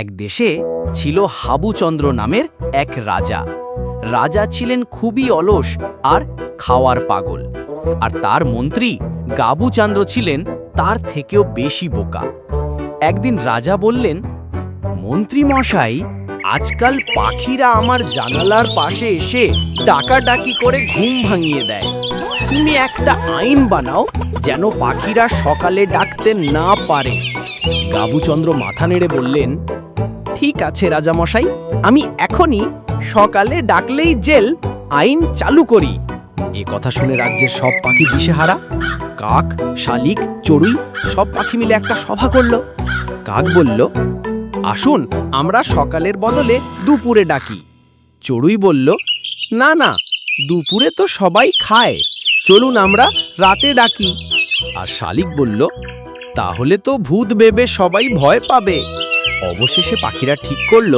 এক দেশে ছিল হাবুচন্দ্র নামের এক রাজা। রাজা ছিলেন খুবই অলস আর খাওয়ার পাগল। আর তার মন্ত্রী গাবুচন্দ্র ছিলেন তার থেকেও বেশি বোকা। একদিন রাজা বললেন, মন্ত্রী মশাই, আজকাল পাখিরা আমার জানালার পাশে এসে ডাকাডাকি করে ঘুম ভাঙিয়ে দেয়। তুমি একটা আইন বানাও যেন পাখিরা সকালে ডাকতে না পারে। গাবুচন্দ্র মাথা নেড়ে বললেন, ঠিক আছে রাজামশাই, আমি এখনই সকালে ডাকলেই জেল আইন চালু করি। এ কথা শুনে রাজ্যের সব পাখি দিশেহারা, কাক, শালিক, চড়ুই সব পাখি মিলে একটা সভা করল। কাক বলল, আসুন, আমরা সকালের বদলে দুপুরে ডাকি। চড়ুই বলল, না না, দুপুরে তো সবাই খায়, চলুন আমরা রাতে ডাকি। আর শালিক বলল তাহলে তো ভূত ভেবে সবাই ভয় পাবে। অবশেষে পাখিরা ঠিক করল,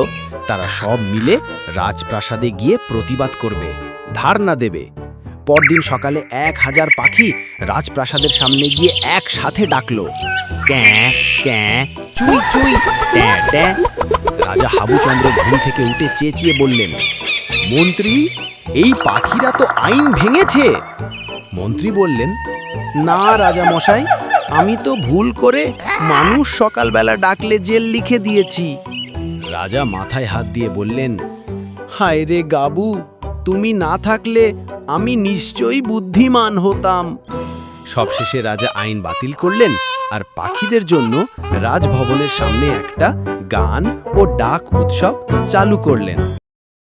তারা সব মিলে রাজপ্রাসাদে গিয়ে প্রতিবাদ করবে, ধারণা দেবে। পরদিন সকালে এক হাজার পাখি রাজপ্রাসাদের সামনে গিয়ে একসাথে ডাকলো। ক্যাঁ ক্যাঁ, চুই চুই রাজা হাবুচন্দ্র ঘুম থেকে উঠে চেঁচিয়ে বললেন, মন্ত্রী, এই পাখিরা তো আইন ভেঙেছে। মন্ত্রী বললেন, না রাজা মশাই আমি তো ভুল করে মানুষ সকালবেলা ডাকলে জেল লিখে দিয়েছি। রাজা মাথায় হাত দিয়ে বললেন, হায় রে গাবু, তুমি না থাকলে আমি নিশ্চয়ই বুদ্ধিমান হতাম। সবশেষে রাজা আইন বাতিল করলেন আর পাখিদের জন্য রাজভবনের সামনে একটা গান ও ডাক উৎসব চালু করলেন।